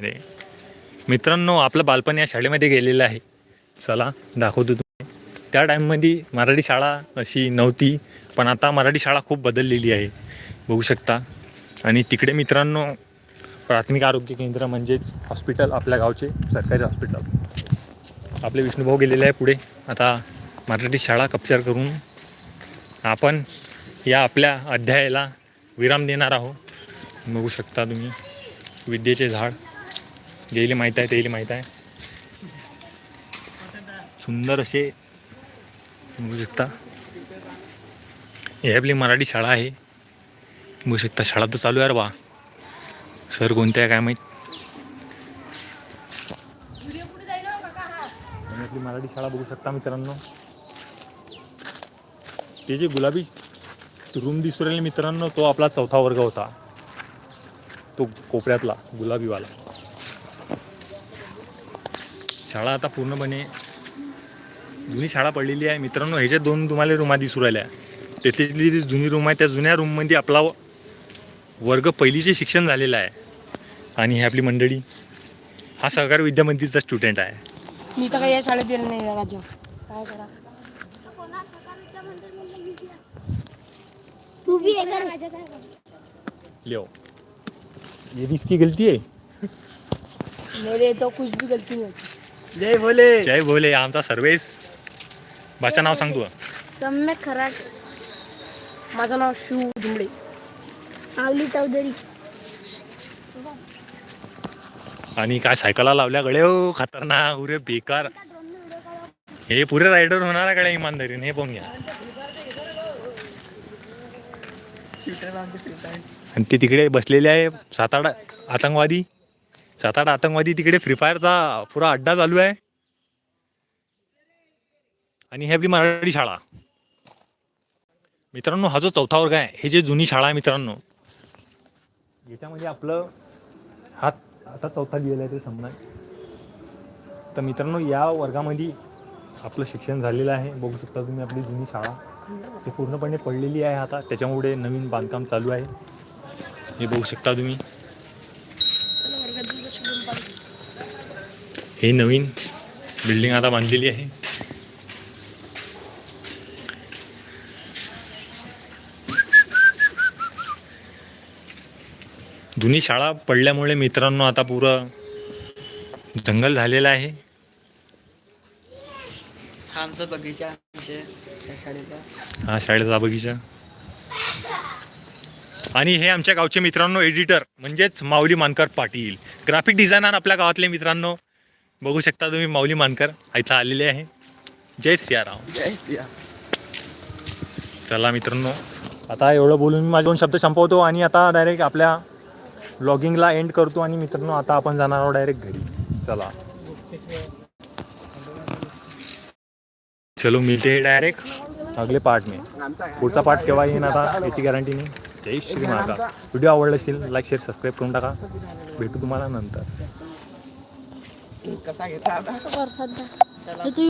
अरे मित्रांनो आपलं बालपण या शाळेमध्ये गेलेलं आहे. चला दाखवतो तुम्ही त्या टाईममध्ये मराठी शाळा अशी नव्हती पण आता मराठी शाळा खूप बदललेली आहे. बघू शकता. आणि तिकडे मित्रांनो प्राथमिक आरोग्य केंद्र म्हणजेच हॉस्पिटल आपल्या गावचे सरकारी हॉस्पिटल. आपले विष्णुभाऊ गेलेले आहे पुढे. आता मराठी शाळा कप्चर करून आपण या आपल्या अध्यायाला विराम देणार आहोत. बघू शकता तुम्ही. विद्येचे झाड. गेली माहीत आहे तेली माहीत आहे. सुंदर असे बघू शकता हे आपली मराठी शाळा आहे. बघू शकता शाळा तर चालू आहे रे बा. सर कोणत्या आहे काय माहीत? आपली मराठी शाळा बघू शकता मित्रांनो. ते जे गुलाबी रूम दिसू राहिले मित्रांनो तो आपला चौथा वर्ग होता. तो कोपऱ्यातला गुलाबीवाला. शाळा आता पूर्णपणे जुनी शाळा पडलेली आहे. मित्रांनो ह्याच्या दोन तुम्हाला रूमा दिसू राहिल्या. तिथली जी जुनी रूम आहे त्या जुन्या रूममध्ये आपला वर्ग पहिलीचे शिक्षण झालेलं आहे. आणि ही आपली मंडळी हा सहकार विद्यामंदिरचा स्टुडंट आहे. मी तर काही या शाळेत गेलो नाही राजा काय करा? तू भी लिओ. ये भी इसकी गलती है मेरे तो कुछ भी गलती नहीं होती. जय भोले. जय भोले आमचा सर्वेस भाषा नाव सांग तू. सम्यक खराट माझं नाव शिव धुमडे आवली चौधरी. आणि काय सायकला लावल्या गळे हो खतरनाक. उरे बेकार. हे पुरे रायडर होणार आहे गड्या इमानदारीने. हे पाहून घ्या. आणि ते तिकडे बसलेले आहे सात आठ आतंकवादी. सात आठ आतंकवादी तिकडे फ्री फायरचा पुरा अड्डा चालू आहे. आणि ही आपली मराठी शाळा. मित्रांनो हा जो चौथा वर्ग आहे हे जे जुनी शाळा आहे मित्रांनो. याच्यामध्ये आपलं हात आता चौथा लिहिलेला आहे ते समजा. तर मित्रांनो या वर्गामध्ये आपलं शिक्षण झालेलं आहे. बघू शकता तुम्ही आपली जुनी शाळा. ती पूर्णपणे पडलेली आहे आता. त्याच्यामुळे नवीन बांधकाम चालू आहे. हे बघू शकता तुम्ही. हे नवीन बिल्डिंग आता बांधलेली आहे. जुनी शाळा पडल्यामुळे मित्रांनो आता पुरं जंगल झालेलं आहे. हा आमचा बगीचा हा शाळेचा बगीचा. आणि हे आमच्या गावचे मित्रांनो एडिटर म्हणजेच माऊली मानकर पाटील. ग्राफिक डिझायनर आपल्या गावातले मित्रांनो. बघू शकता तुम्ही माऊली मानकर इथं आलेले आहे. जय सियाराम. जय सिया चला मित्रांनो आता एवढं बोलून मी माझे दोन शब्द संपवतो आणि आता डायरेक्ट आपल्या लॉगिंगला एंड करतो आणि मित्रांनो आता आपण जाणार आहोत डायरेक्ट घरी. चला. चलो मिळते डायरेक्ट अगले पार्ट में. पुढचा पार्ट केव्हा येईन आता याची गॅरंटी नाही. जय श्री महाराज व्हिडिओ आवडला असेल लाईक शेअर सबस्क्राईब करून टाका. भेटू तुम्हाला नंतर. कसा घेतला आता